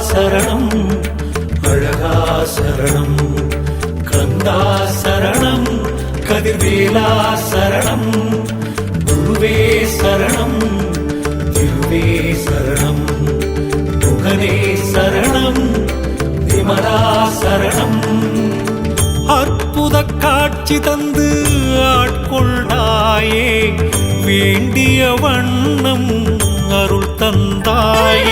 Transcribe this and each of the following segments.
சரணம் அழகா சரணம் கந்தா சரணம் கதிர்வேலா சரணம் குருவே சரணம் திருவே சரணம் புகனே சரணம் விமலா சரணம் அற்புத காட்சி தந்து ஆட்கொண்டாயே வேண்டிய வண்ணம் அருள் தந்தாயே.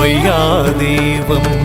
பொய்யா தெய்வம்